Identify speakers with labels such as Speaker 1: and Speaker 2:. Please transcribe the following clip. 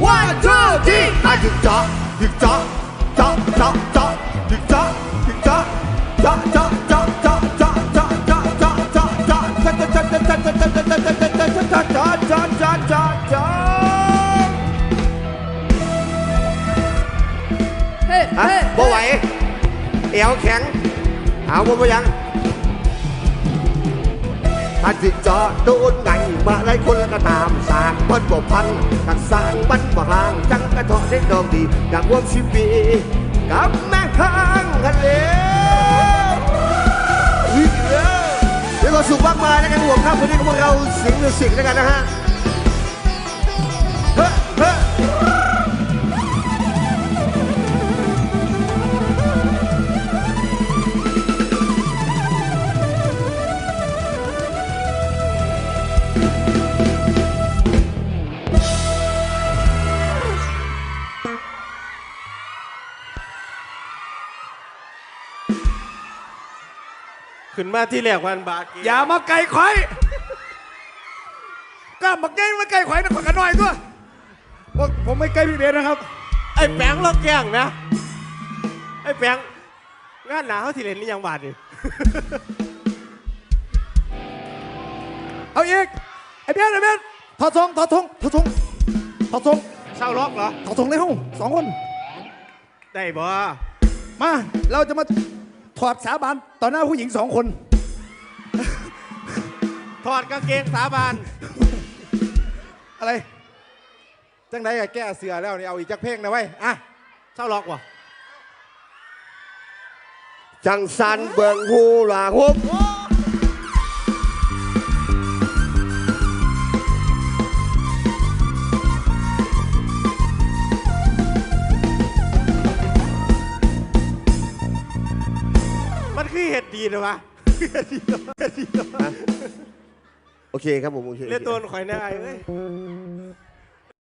Speaker 1: one two three
Speaker 2: อะหยุดเจาะหยุดเจาะเจาะเจาะเจาะหยุดเจาะห อาจิจอดโดนไงมาหลายคนก็ตามสางพันบ่พันกักสางบันบ่ห่างจังกระทอดได้ดอกดีอยากวงชีวีกับแม่ข้างกันเลยเดี๋ยวเราสุขมากมายนะครับผมครับวันนี้พวกเราสิงหรือวสิกแล้วกันนะฮะ
Speaker 3: ขึ้นมาที่แรกวันบาเก
Speaker 4: อย่ามาไก่ข่อยกล้ามาแกล้งมาไก่ข่อยนะขอกันหน่อยตัวว่าผมไม่ไกลพี่เบสนะครับ
Speaker 3: ไอ้แปงเราแกล้งนะ ไอ้แปงงานหนาวที่เล่นนี่ยังบาดอยู่
Speaker 4: เอาอีกไอ้เบสไอ้เบสถอดทรงถอดทรงถอดทรงถอดทรง
Speaker 3: เศร้าล็อกเหรอ
Speaker 4: ถอดทรงในห้องสองคน
Speaker 3: ได้บ่
Speaker 4: มาเราจะมาถอดสาบานต่อหน้าผู้หญิงสองคน
Speaker 3: ถอดกางเกงสาบาน
Speaker 4: อะไร
Speaker 5: จังไดกับแก้เสือแล้วนี่เอาอีกจักเพลงนะเว้ยอะ
Speaker 3: เศร้าล็อกวะ
Speaker 2: จังสันเบิงหูหลาฮุบ
Speaker 3: มันคือเห็ดดีนะวะ
Speaker 2: โอเคครับผมโอเคโอเค
Speaker 3: เล่นตัวข่อยแน่ไอ้เอ้ย